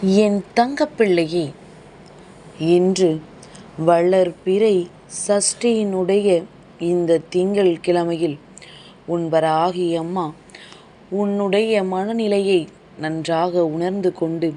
என் தங்கப்பிள்ளையே இன்று வளர்பிறை சஷ்டியினுடைய இந்த திங்கள் கிழமையில் உன்பராகி அம்மா உன்னுடைய மனநிலையை நன்றாக உணர்ந்து கொண்டு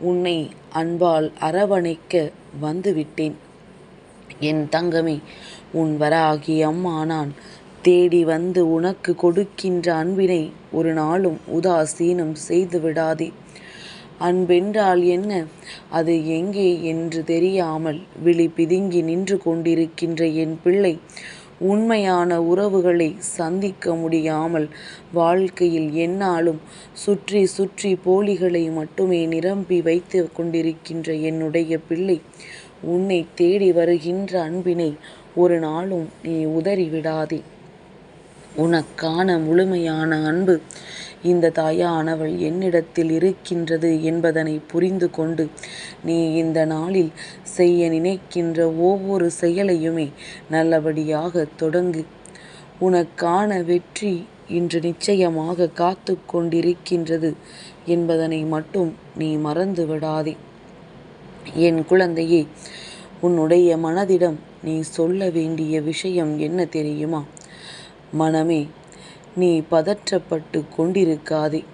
உன்னை அன்பால் அரவணைக்க வந்துவிட்டேன். என் தங்கமே உன் வராகி அம்மா நான் தேடி வந்து உனக்கு கொடுக்கின்ற அன்பினை ஒரு நாளும் உதாசீனம் செய்து விடாதே அன்பென்றால் என்ன? அது எங்கே என்று தெரியாமல் விழி பிதுங்கி நின்று கொண்டிருக்கின்ற என் பிள்ளை உண்மையான உறவுகளை சந்திக்க முடியாமல் வாழ்க்கையில் என்னாலும் சுற்றி சுற்றி போலிகளை மட்டுமே நிரம்பி வைத்து கொண்டிருக்கின்ற என்னுடைய பிள்ளை உன்னை தேடி வருகின்ற அன்பினை ஒரு நாளும் நீ உதறிவிடாதே. உனக்கான முழுமையான அன்பு இந்த தாயானவள் என்னிடத்தில் இருக்கின்றது என்பதனை புரிந்து கொண்டு நீ இந்த நாளில் செய்ய நினைக்கின்ற ஒவ்வொரு செயலையுமே நல்லபடியாக தொடங்கு. உனக்கான வெற்றி இன்று நிச்சயமாக காத்து கொண்டிருக்கின்றது என்பதனை மட்டும் நீ மறந்து விடாதே. என் குழந்தையே உன்னுடைய மனதிடம் நீ சொல்ல வேண்டிய விஷயம் என்ன தெரியுமா? மனமே நீ பதற்றப்பட்டு கொண்டிருக்காதே.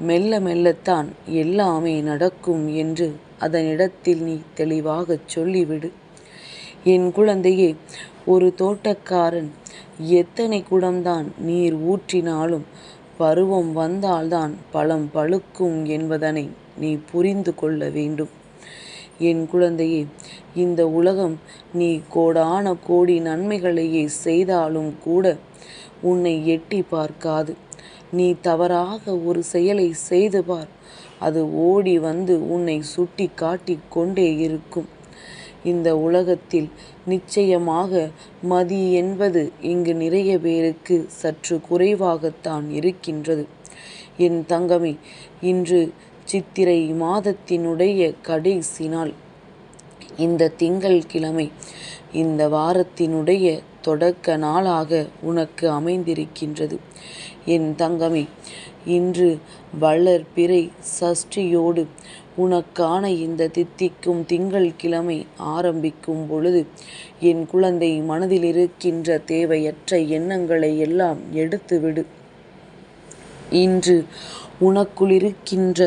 மெல்ல மெல்லத்தான் எல்லாமே நடக்கும் என்று அதனிடத்தில் நீ தெளிவாகச் சொல்லிவிடு. என் குழந்தையே ஒரு தோட்டக்காரன் எத்தனை குடம்தான் நீர் ஊற்றினாலும் பருவம் வந்தால்தான் பழம் பழுக்கும் என்பதனை நீ புரிந்து கொள்ள வேண்டும். என் குழந்தையே இந்த உலகம் நீ கோடான கோடி நன்மைகளையே செய்தாலும் கூட உன்னை எட்டி பார்க்காது. நீ தவறாக ஒரு செயலை செய்து பார். அது ஓடி வந்து உன்னை சுட்டி காட்டி கொண்டே இருக்கும். இந்த உலகத்தில் நிச்சயமாக மதி என்பது இங்கு நிறைய பேருக்கு சற்று குறைவாகத்தான் இருக்கின்றது. என் தங்கமே இன்று சித்திரை மாதத்தினுடைய கடைசி நாள். இந்த திங்கள் கிழமை இந்த வாரத்தினுடைய தொடக்க நாளாக உனக்கு அமைந்திருக்கின்றது. என் தங்கமே இன்று வளர்பிறை சஷ்டியோடு உனக்கான இந்த தித்திக்கும் திங்கள் கிழமை ஆரம்பிக்கும் பொழுது என் குழந்தை மனதில் இருக்கின்ற தேவையற்ற எண்ணங்களை எல்லாம் எடுத்துவிடு. இன்று உனக்குள் இருக்கின்ற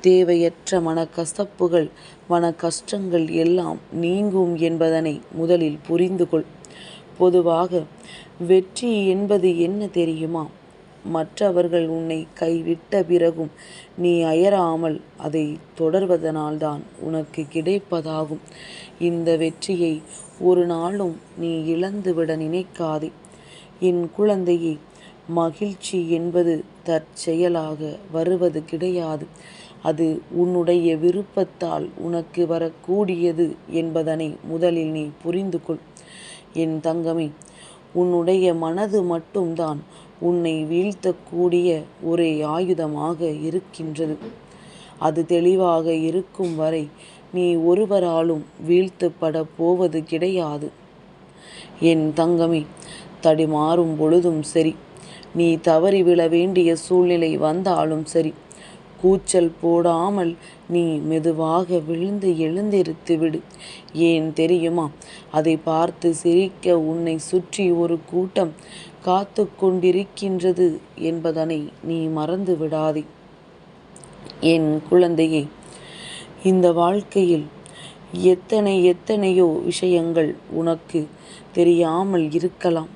தேவையற்ற மனக்கசப்புகள் மன கஷ்டங்கள் எல்லாம் நீங்கும் என்பதனை முதலில் புரிந்து கொள் பொதுவாக வெற்றி என்பது என்ன தெரியுமா? மற்றவர்கள் உன்னை கைவிட்ட பிறகும் நீ அயராமல் அதை தொடர்வதனால்தான் உனக்கு கிடைப்பதாகும். இந்த வெற்றியை ஒரு நாளும் நீ இழந்துவிட நினைக்காதே. என் குழந்தையை மகிழ்ச்சி என்பது தற்செயலாக வருவது கிடையாது. அது உன்னுடைய விருப்பத்தால் உனக்கு வரக்கூடியது என்பதனை முதலில் நீ புரிந்து கொள் என் தங்கமே உன்னுடைய மனது மட்டும்தான் உன்னை வீழ்த்தக்கூடிய ஒரே ஆயுதமாக இருக்கின்றது. அது தெளிவாக இருக்கும் வரை நீ ஒருவராலும் வீழ்த்தப்பட போவது கிடையாது. என் தங்கமே தடிமாறும் பொழுதும் சரி. நீ தவறி விழ வேண்டிய சூழ்நிலை வந்தாலும் சரி. கூச்சல் போடாமல் நீ மெதுவாக விழுந்து எழுந்திருத்து விடு. ஏன் தெரியுமா? அதை பார்த்து சிரிக்க உன்னை சுற்றி ஒரு கூட்டம் காத்து கொண்டிருக்கின்றது என்பதனை நீ மறந்து விடாதே. என் குழந்தையே இந்த வாழ்க்கையில் எத்தனை எத்தனையோ விஷயங்கள் உனக்கு தெரியாமல் இருக்கலாம்.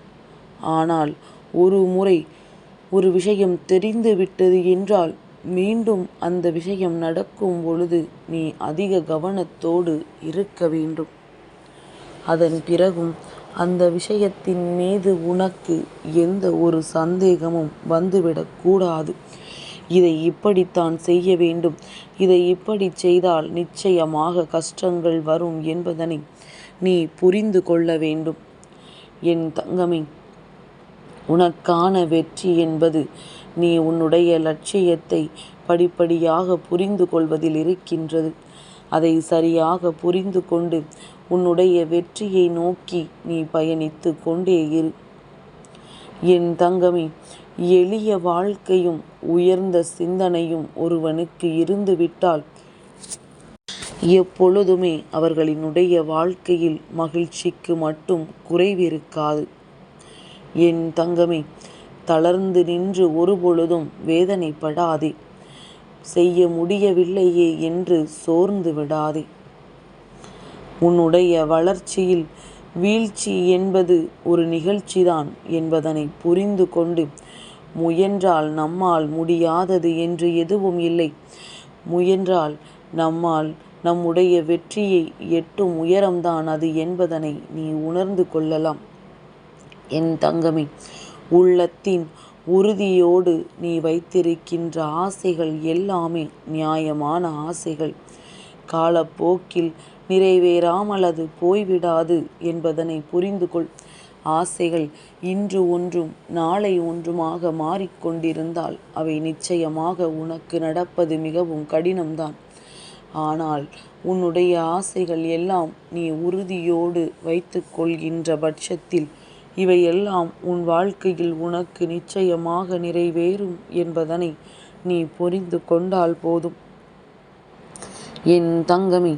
ஆனால் ஒரு முறை ஒரு விஷயம் தெரிந்து விட்டது என்றால் மீண்டும் அந்த விஷயம் நடக்கும் பொழுது நீ அதிக கவனத்தோடு இருக்க வேண்டும். அதன் பிறகும் அந்த விஷயத்தின் மீது உனக்கு எந்த ஒரு சந்தேகமும் வந்துவிடக்கூடாது இதை இப்படித்தான் செய்ய வேண்டும். இதை இப்படி செய்தால் நிச்சயமாக கஷ்டங்கள் வரும் என்பதனை நீ புரிந்து கொள்ள வேண்டும். என் தங்கமே உனக்கான வெற்றி என்பது நீ உன்னுடைய லட்சியத்தை படிப்படியாக புரிந்து கொள்வதில் இருக்கின்றது அதை சரியாக புரிந்து கொண்டு உன்னுடைய வெற்றியை நோக்கி நீ பயணித்து கொண்டே இரு என் தங்கமே எளிய வாழ்க்கையும் உயர்ந்த சிந்தனையும் ஒருவனுக்கு இருந்துவிட்டால் எப்பொழுதுமே அவர்களினுடைய வாழ்க்கையில் மகிழ்ச்சிக்கு மட்டும் குறைவிருக்காது. என் தங்கமே தளர்ந்து நின்று ஒருபொழுதும் வேதனைப்படாதே. செய்ய முடியவில்லையே என்று சோர்ந்து விடாதே. உன்னுடைய வளர்ச்சியில் வீழ்ச்சி என்பது ஒரு நிகழ்ச்சிதான் என்பதனை புரிந்து கொண்டு முயன்றால் நம்மால் முடியாதது என்று எதுவும் இல்லை. முயன்றால் நம்மால் நம்முடைய வெற்றியை எட்டும் உயரம்தான் அது என்பதனை நீ உணர்ந்து கொள்ளலாம். என் தங்கமே உள்ளத்தின் உறுதியோடு நீ வைத்திருக்கின்ற ஆசைகள் எல்லாமே நியாயமான ஆசைகள். காலப்போக்கில் நிறைவேறாமல் அது போய்விடாது என்பதனை புரிந்து கொள். ஆசைகள் இன்று ஒன்றும் நாளை ஒன்றுமாக மாறிக்கொண்டிருந்தால் அவை நிச்சயமாக உனக்கு நடப்பது மிகவும் கடினம்தான். ஆனால் உன்னுடைய ஆசைகள் எல்லாம் நீ உறுதியோடு வைத்துக்கொள்கின்ற பட்சத்தில் இவையெல்லாம் உன் வாழ்க்கையில் உனக்கு நிச்சயமாக நிறைவேறும் என்பதனை நீ புரிந்து கொண்டால் போதும். என் தங்கமே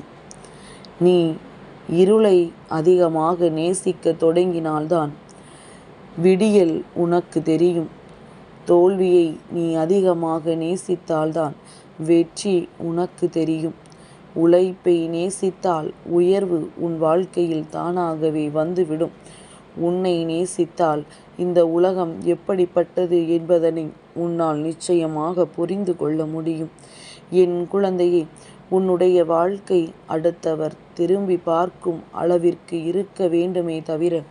நீ இருளை அதிகமாக நேசிக்கத் தொடங்கினால்தான் விடியல் உனக்கு தெரியும். தோல்வியை நீ அதிகமாக நேசித்தால்தான் வெற்றி உனக்கு தெரியும். உழைப்பை நேசித்தால் உயர்வு உன் வாழ்க்கையில் தானாகவே வந்துவிடும். உன்னை நேசித்தால் இந்த உலகம் எப்படிப்பட்டது என்பதனை உன்னால் நிச்சயமாக புரிந்து கொள்ள முடியும். என் குழந்தையே உன்னுடைய வாழ்க்கை அடுத்தவர் திரும்பி பார்க்கும் அளவிற்கு இருக்க வேண்டுமே தவிர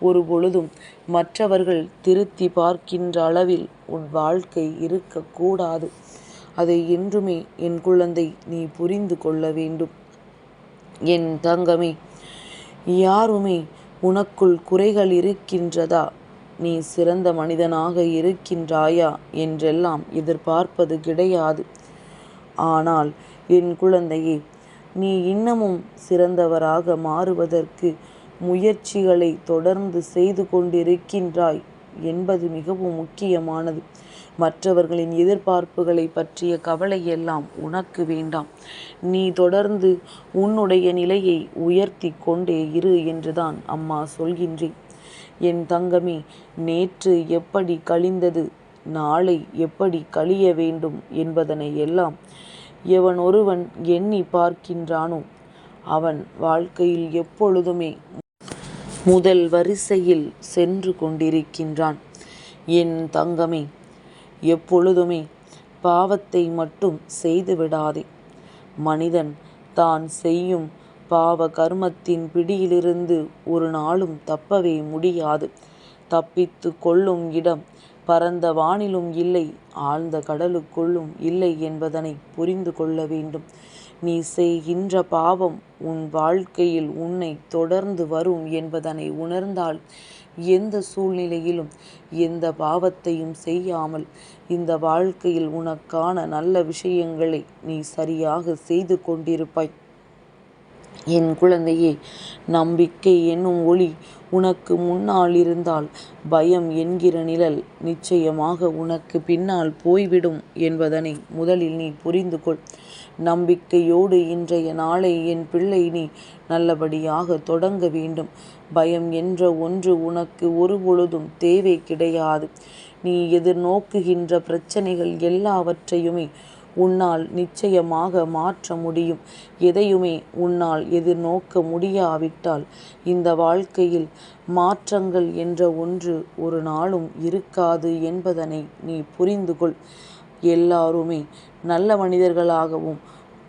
ஒருபொழுதும் மற்றவர்கள் திருத்தி பார்க்கின்ற அளவில் உன் வாழ்க்கை இருக்கக்கூடாது. அதை என்றுமே என் குழந்தை நீ புரிந்து கொள்ள வேண்டும். என் தங்கமே யாருமே உனக்குள் குறைகள் இருக்கின்றதா நீ சிறந்த மனிதனாக இருக்கின்றாயா என்றெல்லாம் எதிர்பார்ப்பது கிடையாது. ஆனால் என் குழந்தையே நீ இன்னமும் சிறந்தவராக மாறுவதற்கு முயற்சிகளை தொடர்ந்து செய்து கொண்டிருக்கின்றாய் என்பது மிகவும் முக்கியமானது. மற்றவர்களின் எதிர்பார்ப்புகளை பற்றிய கவலை எல்லாம் உனக்கு வேண்டாம். நீ தொடர்ந்து உன்னுடைய நிலையை உயர்த்தி கொண்டே இரு என்றுதான் அம்மா சொல்கின்றேன். என் தங்கமே நேற்று எப்படி கழிந்தது நாளை எப்படி கழிய வேண்டும் என்பதனை எல்லாம் எவன் ஒருவன் எண்ணி பார்க்கின்றானோ அவன் வாழ்க்கையில் எப்பொழுதுமே முதல் வரிசையில் சென்று கொண்டிருக்கின்றான். என் தங்கமே எப்பொழுதுமே பாவத்தை மட்டும் செய்துவிடாதே. மனிதன் தான் செய்யும் பாவ கர்மத்தின் பிடியிலிருந்து ஒரு நாளும் தப்பவே முடியாது. தப்பித்து கொள்ளும் இடம் பரந்த வானிலும் இல்லை ஆழ்ந்த கடலுக்குள்ளும் இல்லை என்பதனை புரிந்து கொள்ள வேண்டும். நீ செய்கின்ற பாவம் உன் வாழ்க்கையில் உன்னை தொடர்ந்து வரும் என்பதனை உணர்ந்தால் எந்த சூழ்நிலையிலும் எந்த பாவத்தையும் செய்யாமல் இந்த வாழ்க்கையில் உனக்கான நல்ல விஷயங்களை நீ சரியாக செய்து கொண்டிருப்பாய். என் குழந்தையே நம்பிக்கை என்னும் ஒளி உனக்கு முன்னால் இருந்தால் பயம் என்கிற நிழல் நிச்சயமாக உனக்கு பின்னால் போய்விடும் என்பதனை முதலில் நீ புரிந்து கொள். நம்பிக்கையோடு இன்றைய நாளை என் பிள்ளை நீ நல்லபடியாக தொடங்க வேண்டும். பயம் என்ற ஒன்று உனக்கு ஒருபொழுதும் தேவை கிடையாது. நீ எதிர்நோக்குகின்ற பிரச்சனைகள் எல்லாவற்றையுமே உன்னால் நிச்சயமாக மாற்ற முடியும். எதையுமே உன்னால் எதிர்நோக்க முடியாவிட்டால் இந்த வாழ்க்கையில் மாற்றங்கள் என்ற ஒன்று ஒரு நாளும் இருக்காது என்பதனை நீ புரிந்து கொள். எல்லாருமே நல்ல மனிதர்களாகவும்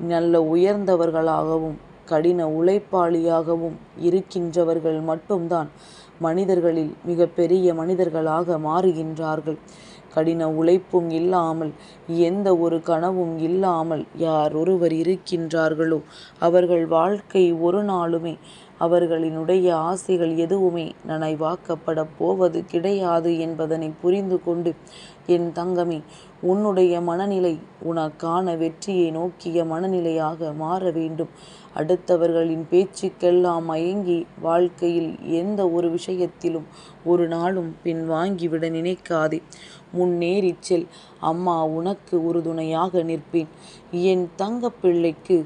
நல்ல உயர்ந்தவர்களாகவும் கடின உழைப்பாளியாகவும் இருக்கின்றவர்கள் மட்டும்தான் மனிதர்களில் மிகப்பெரிய மனிதர்களாக மாறுகின்றார்கள். கடின உழைப்பும் இல்லாமல் எந்த ஒரு கனவும் இல்லாமல் யாரொருவர் இருக்கின்றார்களோ அவர்கள் வாழ்க்கை ஒரு நாளுமே அவர்களினுடைய ஆசைகள் எதுவுமே நனவாக்கப்படப் போவது கிடையாது என்பதனை புரிந்து கொண்டு என் தங்கமே உன்னுடைய மனநிலை உனக்கான வெற்றியை நோக்கிய மனநிலையாக மாற வேண்டும். அடுத்தவர்களின் பேச்சுக்கெல்லாம் மயங்கி வாழ்க்கையில் எந்த ஒரு விஷயத்திலும் ஒரு நாளும் பின்வாங்கிவிட நினைக்காதே. முன்னேறிச் செல். அம்மா உனக்கு உறுதுணையாக நிற்பேன். என் தங்கப்பிள்ளைக்கு